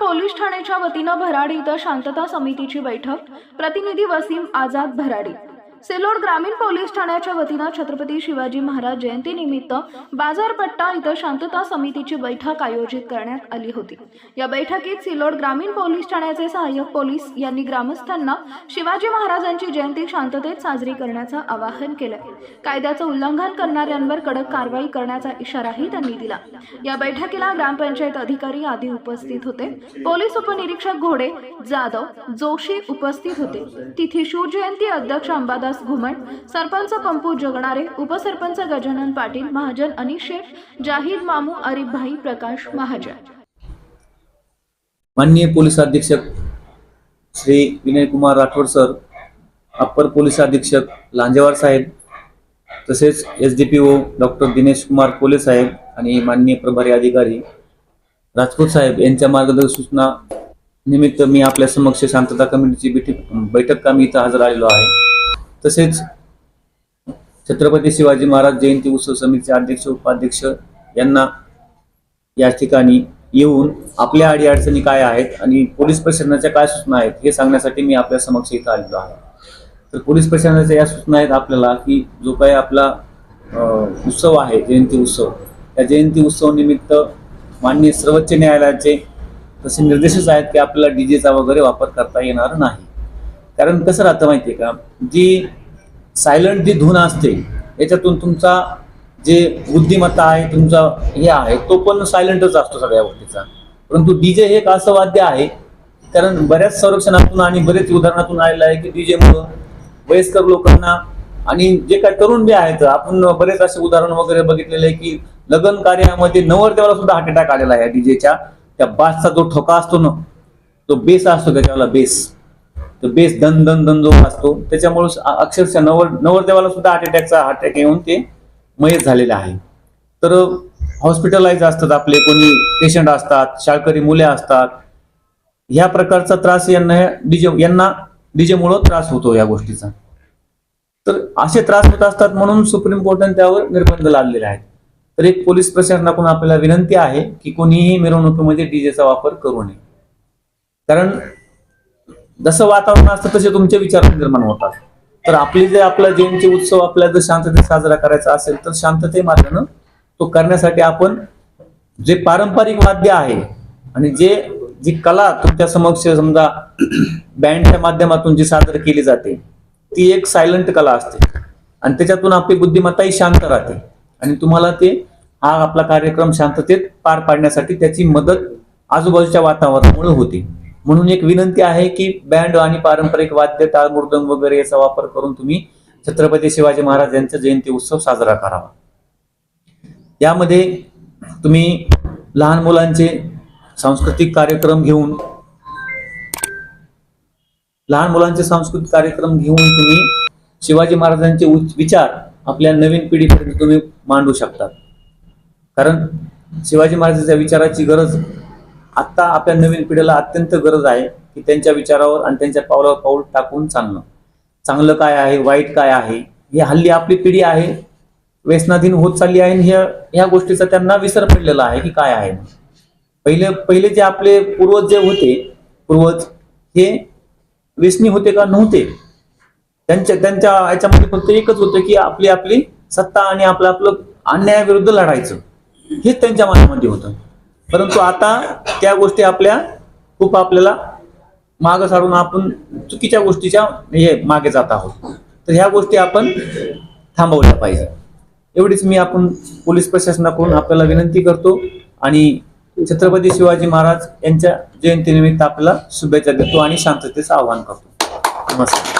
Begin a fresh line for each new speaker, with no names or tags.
Police ठाण्याच्या वतीनं भराडी इथं शांतता समितीची बैठक. प्रतिनिधी वसीम आझाद भराडी. सेलोड ग्रामीण पोलीस ठाण्याच्या वतीनं छत्रपती शिवाजी महाराज जयंतीनिमित्त बाजारपट्टा इथं शांतता समितीची बैठक आयोजित करण्यात आली होती. या बैठकीत सिलोड ग्रामीण पोलीस ठाण्याचे सहाय्यक पोलीस यांनी ग्रामस्थांना शिवाजी महाराजांची जयंती शांततेत साजरी करण्याचं आवाहन केलं. कायद्याचं उल्लंघन करणाऱ्यांवर कडक कारवाई करण्याचा इशाराही त्यांनी दिला. या बैठकीला ग्रामपंचायत अधिकारी आदी उपस्थित होते. पोलीस उपनिरीक्षक घोडे जाधव जोशी उपस्थित होते. तिथे शिवजयंती अध्यक्ष अंबादास घुमट सरपंच पंपू जगणारे उपसरपंच गजानन पाटील महाजन अनिश शेठ जाहीर मामू अरिफभाई प्रकाश महाजन.
माननीय पोलीस अधीक्षक Shri Vinay Kumar Rathod sir upper police अधीक्षक लांजेवार साहेब तसेच S D P O doctor Dinesh Kumar Kole साहेब आणि माननीय प्रभारी अधिकारी राजपूत साहेब यांच्या मार्गदर्शक सूचना निमित्त मी आपल्या समक्ष शांतता कमिटीची बैठक बैठक कामी इथं हजर आलेलो आहे. तसेच छत्रपती शिवाजी महाराज जयंती उत्सव समितीचे अध्यक्ष उपाध्यक्ष यांना या ठिकाणी येऊन आपल्या अडीअडचणी काय आहेत आणि पोलीस प्रशासनाच्या काय सूचना आहेत हे सांगण्यासाठी मी आपल्या समक्ष इथं आलेलो आहे. तर पोलीस प्रशासनाच्या या सूचना आहेत आपल्याला की जो काही आपला उत्सव आहे जयंती उत्सव त्या जयंती उत्सवनिमित्त माननीय सर्वोच्च न्यायालयाचे तसे निर्देशच आहेत की आपल्याला डीजेचा वगैरे वापर करता येणार नाही. कारण कसं राहतं माहितीये का? जी सायलंट जी धून असते याच्यातून तुमचा जे बुद्धिमत्ता आहे तुमचा हे आहे तो पण सायलंटच असतो सगळ्या गोष्टीचा. परंतु डीजे हे एक असं वाद्य आहे कारण बऱ्याच संरक्षणातून आणि बरेच उदाहरणातून आलेलं आहे की डीजे मुळे वयस्कर लोकांना आणि जे काय तरुण बी आहेत आपण बरेच असे उदाहरण वगैरे बघितलेले आहे की लग्न कार्यामध्ये नवरदेवाला सुद्धा हार्ट अटॅक आलेला आहे डीजेच्या त्या बासचा जो ठोका असतो ना तो बेस असतो त्याच्यावाला बेस तो बेस दन दन दन जो असतो त्याच्यामुळे अक्षरशः नवर नवरदेवाला सुद्धा हार्ट अटॅकचा हार्ट अटॅक येऊन ते मयत झालेले आहे. तर हॉस्पिटलाइज असतात आपले कोणी पेशंट असतात शाळकरी मुले असतात ह्या प्रकारचा त्रास यांना डीजे यांना डीजेमुळं त्रास होतो या गोष्टीचा. तर असे त्रास होत असतात म्हणून सुप्रीम कोर्टाने त्यावर निर्बंध लादलेले आहेत. तर एक पोलीस प्रशासनाकडून आपल्याला विनंती आहे की कोणीही मिरवणुकीमध्ये डीजेचा वापर करू नये. कारण जसं वातावरण असतं तसे तुमचे विचार निर्माण होतात तर आपली जे आपला जयंती उत्सव आपल्याला जर शांततेत साजरा करायचा असेल तर शांतते मार्गानं तो करण्यासाठी आपण जे पारंपरिक वाद्य आहे आणि जे जी कला तुमच्या समक्ष समजा बँडच्या माध्यमातून जी सादर केली जाते ती एक सायलंट कला असते. आणि त्याच्यातून आपली बुद्धिमत्ताही शांत राहते. आणि तुम्हाला ते हा आपला कार्यक्रम शांततेत पार पाडण्यासाठी त्याची मदत आजूबाजूच्या वातावरणामुळे होते. म्हणून एक विनंती आहे की बँड आणि पारंपरिक वाद्य टाळ वगैरे याचा वापर करून तुम्ही छत्रपती शिवाजी महाराज यांचा जयंती उत्सव साजरा करावा. यामध्ये तुम्ही लहान मुलांचे सांस्कृतिक कार्यक्रम घेऊन लहान मुलांचे सांस्कृतिक कार्यक्रम घेऊन तुम्ही शिवाजी महाराजांचे विचार आपल्या नवीन पिढीपर्यंत तुम्ही मांडू शकतात. कारण शिवाजी महाराजांच्या विचाराची गरज आत्ता आपल्या नवीन पिढीला अत्यंत गरज आहे की त्यांच्या विचारावर आणि त्यांच्या पावलावर पाऊल टाकून चालणं. चांगलं काय आहे वाईट काय आहे ही हल्ली आपली पिढी आहे. व्यसनाधीन होत चालली आहे आणि ह्या ह्या गोष्टीचा त्यांना विसर पडलेला आहे की काय आहे. पहिले पहिले जे आपले पूर्वज जे होते पूर्वज हे व्यसनी होते का नव्हते? त्यांच्या त्यांच्या याच्यामध्ये फक्त एकच होतं की आपली आपली सत्ता आणि आपलं आपलं अन्यायाविरुद्ध लढायचं. हेच त्यांच्या मनामध्ये होतं. परंतु आता त्या गोष्टी आपल्या खूप आपल्याला मागं सारून आपण चुकीच्या गोष्टीच्या हे मागे जात आहोत. तर ह्या गोष्टी आपण थांबवल्या पाहिजे. एवढीच मी आपण पोलीस प्रशासनाकडून आपल्याला विनंती करतो आणि छत्रपती शिवाजी महाराज यांच्या जयंतीनिमित्त आपल्याला शुभेच्छा देतो आणि शांततेचं आवाहन करतो. नमस्कार.